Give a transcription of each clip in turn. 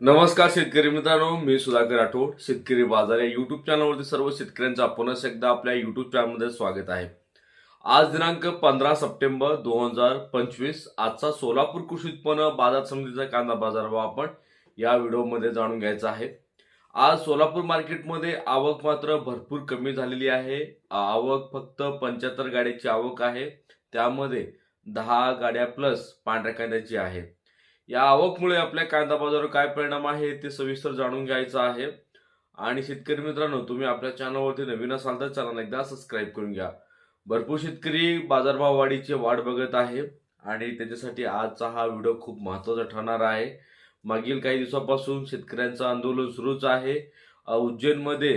नमस्कार शेतकरी मित्रांनो मी सुधाकर राठोड शेतकरी बाजार या युट्यूब चॅनलवरती सर्व शेतकऱ्यांचा पुन्हा एकदा आपल्या युट्यूब चॅनलमध्ये स्वागत आहे. आज दिनांक पंधरा सप्टेंबर दोन हजार पंचवीस आजचा सोलापूर कृषी उत्पन्न बाजार समितीचा कांदा बाजारभाव आपण या व्हिडिओमध्ये जाणून घ्यायचा आहे. आज सोलापूर मार्केटमध्ये आवक मात्र भरपूर कमी झालेली आहे. आवक फक्त पंच्याहत्तर गाड्याची आवक आहे. त्यामध्ये दहा गाड्या प्लस पांढऱ्या कांद्याची आहे. या आवकमुळे आपल्या कांदा बाजारावर काय परिणाम आहे ते सविस्तर जाणून घ्यायचं आहे. आणि शेतकरी मित्रांनो तुम्ही आपल्या चॅनलवरती नवीन असाल तर चॅनल एकदा सबस्क्राईब करून घ्या. भरपूर शेतकरी बाजारभाव वाढीची वाट बघत आहे आणि त्याच्यासाठी आजचा हा व्हिडिओ खूप महत्त्वाचा ठरणार आहे. मागील काही दिवसापासून शेतकऱ्यांचं आंदोलन सुरूच आहे. उज्जैनमध्ये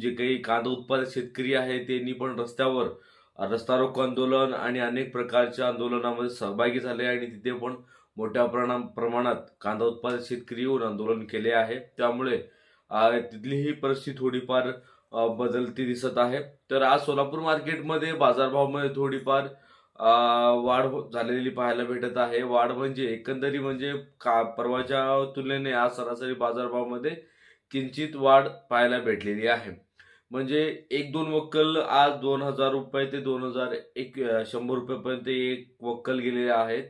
जे काही कांदा उत्पादक शेतकरी आहे त्यांनी पण रस्त्यावर रस्ता रोको आंदोलन आणि अनेक प्रकारच्या आंदोलनामध्ये सहभागी झाले आणि तिथे पण मोठ्या प्रमाण प्रमाणात कांदा उत्पादक शेतकरी येऊन आंदोलन केले आहे. त्यामुळे तिथली ही परिस्थिती थोडीफार बदलती दिसत आहे. तर आज सोलापूर मार्केटमध्ये बाजारभावामध्ये थोडीफार वाढ हो- झालेली पाहायला भेटत आहे. वाढ म्हणजे एकंदरी म्हणजे का परवाच्या तुलनेने आज सरासरी बाजारभावामध्ये किंचित वाढ पाहायला भेटलेली आहे. म्हणजे एक दोन वक्कल आज दोन हजार रुपये ते दोन हजार एक शंभर रुपयेपर्यंत एक वक्कल गेलेले आहेत.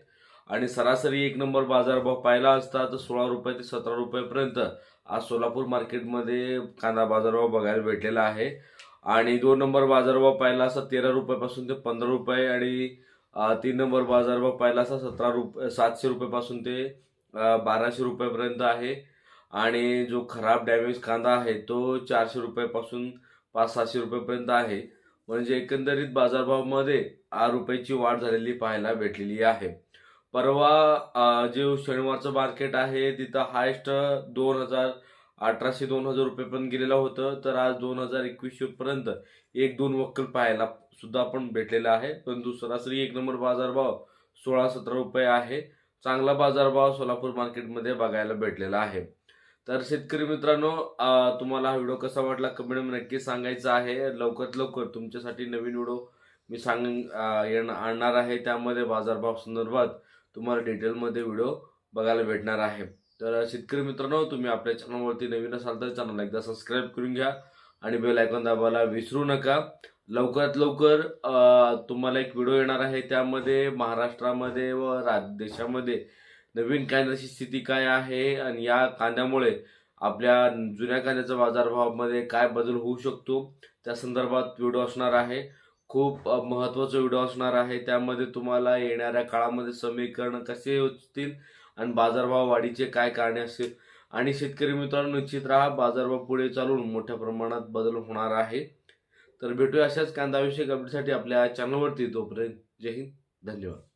आणि सरासरी एक नंबर बाजारभाव पाहिला असता तर सोळा रुपये ते सतरा रुपयेपर्यंत आज सोलापूर मार्केटमध्ये कांदा बाजारभाव बघायला भेटलेला आहे. आणि दोन नंबर बाजारभाव पाहिला असता तेरा रुपयापासून ते पंधरा रुपये आणि तीन नंबर बाजारभाव पाहिला असता सतरा रुपये सातशे रुपयापासून ते बाराशे रुपयेपर्यंत आहे. आणि जो खराब डॅमेज कांदा आहे तो चारशे रुपयापासून पाच सहाशे रुपयेपर्यंत आहे. म्हणजे एकंदरीत बाजारभावामध्ये आठ रुपयाची वाढ झालेली पाहायला भेटलेली आहे. परवा जे शनिवारचं मार्केट आहे तिथं हायस्ट दोन हजार अठराशे दोन हजार रुपयेपर्यंत गेलेलं होतं. तर आज दोन हजार एकवीसशे पर्यंत एक दोन वक्कल पाहायला सुद्धा आपण भेटलेला आहे. परंतु सरासरी एक नंबर बाजारभाव सोळा सतरा रुपये आहे. चांगला बाजारभाव सोलापूर मार्केटमध्ये बघायला भेटलेला आहे. तर शेतकरी मित्रांनो तुम्हाला हा व्हिडिओ कसा वाटला कमेंटमध्ये नक्की सांगायचं आहे. लवकरात लवकर तुमच्यासाठी नवीन व्हिडिओ मी सांग आणणार आहे. त्यामध्ये बाजारभाव संदर्भात तुम्हाला डिटेलमध्ये व्हिडिओ बघायला भेटणार आहे. तर शेतकरी मित्रांनो तुम्ही आपल्या चॅनलवरती नवीन असाल तर चॅनल एकदा सबस्क्राईब करून घ्या आणि बेल आयकॉन दाबायला विसरू नका. लवकरात लवकर तुम्हाला एक व्हिडिओ येणार आहे. त्यामध्ये महाराष्ट्रामध्ये व राज देशामध्ये नवीन कांद्याची स्थिती काय आहे आणि या कांद्यामुळे आपल्या जुन्या कांद्याच्या बाजारभावामध्ये काय बदल होऊ शकतो त्या संदर्भात व्हिडिओ असणार आहे. खूप अ, महत्त्वाचा व्हिडिओ असणार आहे. त्यामध्ये तुम्हाला येणाऱ्या काळामध्ये समीकरण कसे होतील आणि बाजारभाव वाढीचे काय कारणे असतील. आणि शेतकरी मित्रांनो निश्चित राहा बाजारभाव पुढे चालून मोठ्या प्रमाणात बदल होणार आहे. तर भेटूया अशाच कांदाविषयक अपडेटसाठी आपल्या चॅनलवरती तोपर्यंत जय हिंद. धन्यवाद.